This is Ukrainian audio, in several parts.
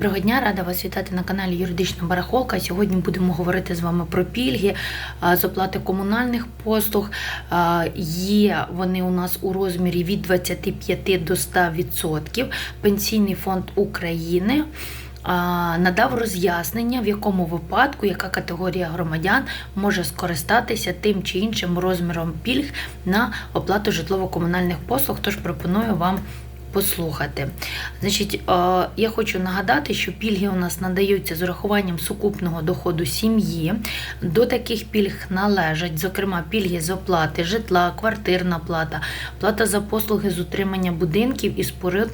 Доброго дня, рада вас вітати на каналі Юридична Барахолка. Сьогодні будемо говорити з вами про пільги з оплати комунальних послуг. Є вони у нас у розмірі від 25 до 100%. Пенсійний фонд України надав роз'яснення, в якому випадку яка категорія громадян може скористатися тим чи іншим розміром пільг на оплату житлово-комунальних послуг. Тож пропоную вам послухати. Значить, е, я хочу нагадати, що пільги у нас надаються з урахуванням сукупного доходу сім'ї. До таких пільг належать, зокрема, пільги з оплати житла, квартирна плата, плата за послуги з утримання будинків і споруд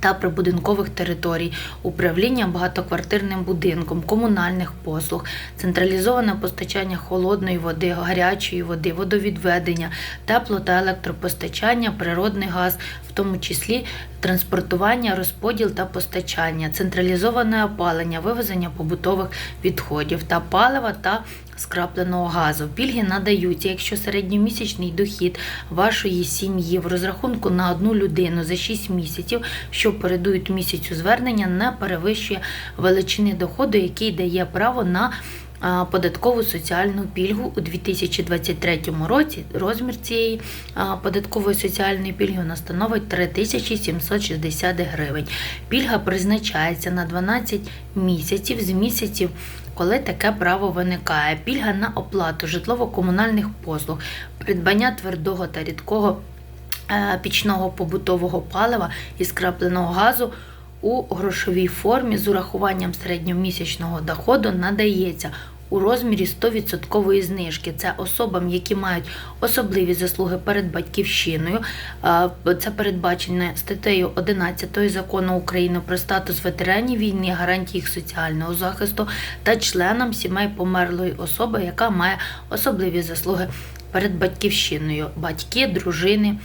та прибудинкових територій, управління багатоквартирним будинком, комунальних послуг, централізоване постачання холодної води, гарячої води, водовідведення, тепло та електропостачання, природний газ, тому числі транспортування, розподіл та постачання, централізоване опалення, вивезення побутових відходів та палива та скрапленого газу. Пільги надаються, якщо середньомісячний дохід вашої сім'ї в розрахунку на одну людину за 6 місяців, що передують місяцю звернення, не перевищує величини доходу, який дає право на податкову соціальну пільгу у 2023 році. Розмір цієї податкової соціальної пільги нас становить 3760 гривень. Пільга призначається на 12 місяців з місяців коли таке право виникає. Пільга на оплату житлово-комунальних послуг, придбання твердого та рідкого е, пічного побутового палива і скрапленого газу у грошовій формі з урахуванням середньомісячного доходу надається у розмірі 100% знижки. Це особам, які мають особливі заслуги перед батьківщиною. Це передбачено статтею 11 закону України про статус ветеранів війни, гарантії їх соціального захисту та членам сімей померлої особи, яка має особливі заслуги перед батьківщиною, батьки, дружини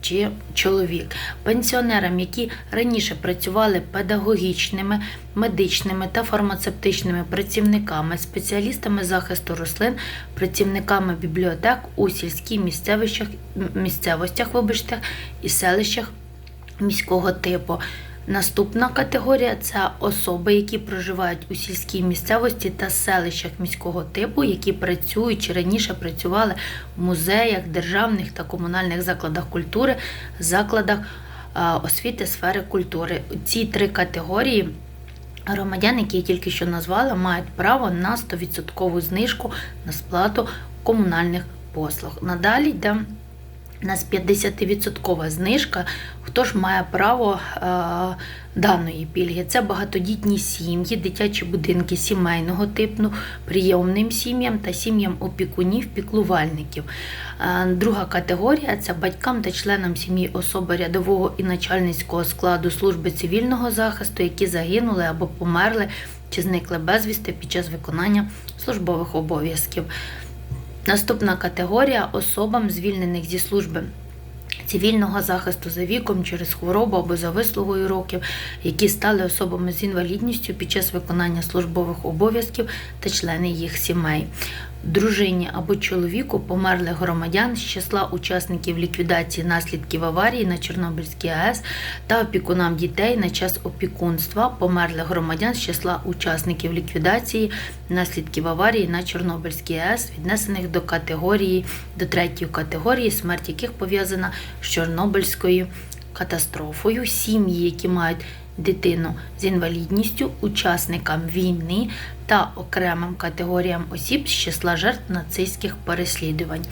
чи чоловік. Пенсіонерам, які раніше працювали педагогічними, медичними та фармацевтичними працівниками, спеціалістами захисту рослин, працівниками бібліотек у сільській місцевостях, місцевостях вибачте, і селищах міського типу. Наступна категорія це особи, які проживають у сільській місцевості та селищах міського типу, які працюють чи раніше працювали в музеях, державних та комунальних закладах культури, закладах е, освіти сфери культури. Ці три категорії. Громадян, які я тільки що назвала, мають право на 100% знижку на сплату комунальних послуг. Надалі йде нас 50% знижка. Хто ж має право е, даної пільги? Це багатодітні сім'ї, дитячі будинки сімейного типу, прийомним сім'ям та сім'ям опікунів, піклувальників. Е, друга категорія це батькам та членам сім'ї особи рядового і начальницького складу служби цивільного захисту, які загинули або померли чи зникли безвісти під час виконання службових обов'язків. Наступна категорія особам, звільнених зі служби цивільного захисту за віком через хворобу або за вислугою років, які стали особами з інвалідністю під час виконання службових обов'язків та члени їх сімей. Дружині або чоловіку померлих громадян з числа учасників ліквідації наслідків аварії на Чорнобильській АЕС та опікунам дітей на час опікунства померлих громадян з числа учасників ліквідації наслідків аварії на Чорнобильській АЕС, віднесених до категорії до третьої категорії, смерть яких пов'язана з Чорнобильською катастрофою. Сім'ї, які мають дитину з інвалідністю, учасникам війни та окремим категоріям осіб з числа жертв нацистських переслідувань.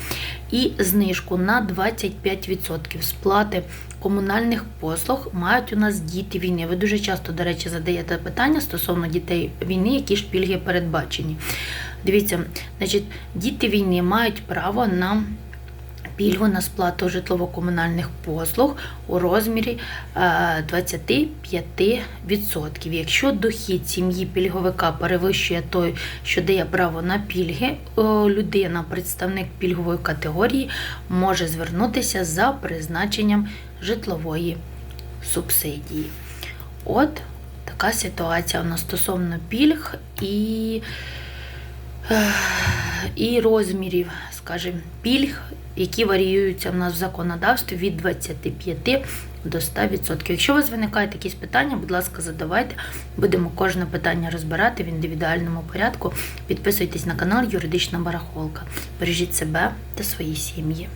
І знижку на 25% сплати комунальних послуг мають у нас діти війни. Ви дуже часто, до речі, задаєте питання стосовно дітей війни, які ж пільги передбачені. Дивіться, значить, діти війни мають право на пільгу на сплату житлово-комунальних послуг у розмірі е, 25%. Якщо дохід сім'ї пільговика перевищує той, що дає право на пільги, е, людина, представник пільгової категорії, може звернутися за призначенням житлової субсидії. От така ситуація у нас стосовно пільг і, е, і розмірів, скажімо, пільг, які варіюються в нас в законодавстві від 25 до 100%. Якщо у вас виникають якісь питання, будь ласка, задавайте. Будемо кожне питання розбирати в індивідуальному порядку. Підписуйтесь на канал Юридична Барахолка. Бережіть себе та свої сім'ї.